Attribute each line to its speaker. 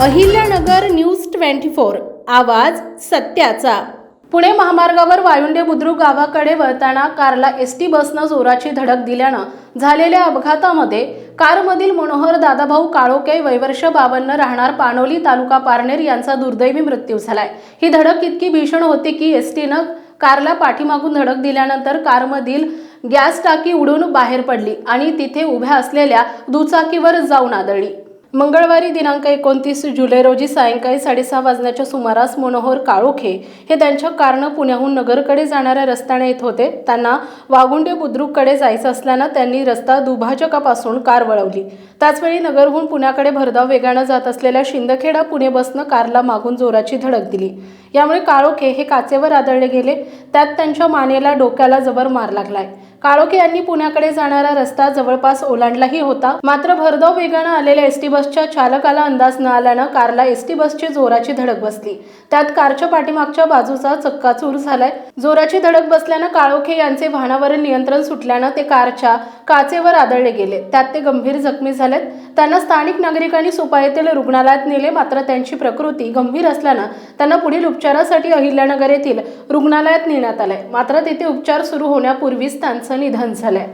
Speaker 1: Ahilyanagar news twenty four आवाज सत्याचा.
Speaker 2: पुणे महामार्गावर वायुंडे बुद्रुक गावाकडे वळताना कारला एस टी बसनं जोराची धडक दिल्यानं झालेल्या अपघातामध्ये कारमधील मनोहर दादाभाऊ काळोके वैवर्ष बावन्न राहणार पानोली तालुका पारनेर यांचा दुर्दैवी मृत्यू झालाय. ही धडक इतकी भीषण होती की एस टीनं कारला पाठीमागून धडक दिल्यानंतर कारमधील गॅस टाकी उडून बाहेर पडली आणि तिथे उभ्या असलेल्या दुचाकीवर जाऊन आदळली. मंगळवारी दिनांक एकोणतीस जुलै रोजी सायंकाळी साडेसहा वाजण्याच्या सुमारास मनोहर काळोखे हे त्यांच्या कारनं पुण्याहून नगरकडे जाणाऱ्या रस्त्याने येत होते. त्यांना वागुंडे बुद्रुककडे जायचं असल्यानं त्यांनी रस्ता दुभाजकापासून कार वळवली. त्याचवेळी नगरहून पुण्याकडे भरधाव वेगानं जात असलेल्या शिंदखेडा पुणे बसनं कारला मागून जोराची धडक दिली. यामुळे काळोखे हे काचेवर आदळले गेले. त्यात त्यांच्या मानेला डोक्याला जबर मार लागलाय. काळोखे यांनी पुण्याकडे जाणारा रस्ता जवळपास ओलांडलाही होता. मात्र भरधाव वेगानं आलेल्या एसटी बसच्या चालकाला अंदाज न आल्यानं कारला एसटी बसची जोराची धडक बसली. त्यात कारच्या पाठीमागच्या बाजूचा चक्काचूर झालाय. जोराची धडक बसल्यानं काळोखे यांचे वाहनावरील नियंत्रण सुटल्यानं ते कारच्या काचेवर आदळले गेले. त्यात ते गंभीर जखमी झालेत. त्यांना स्थानिक नागरिकांनी सुपा येथील रुग्णालयात नेले मात्र त्यांची प्रकृती गंभीर असल्यानं त्यांना पुढील उपचारासाठी अहिल्यानगर येथील रुग्णालयात नेण्यात आलंय. मात्र तेथे उपचार सुरू होण्यापूर्वीच त्यांचा असं निधन झालंय.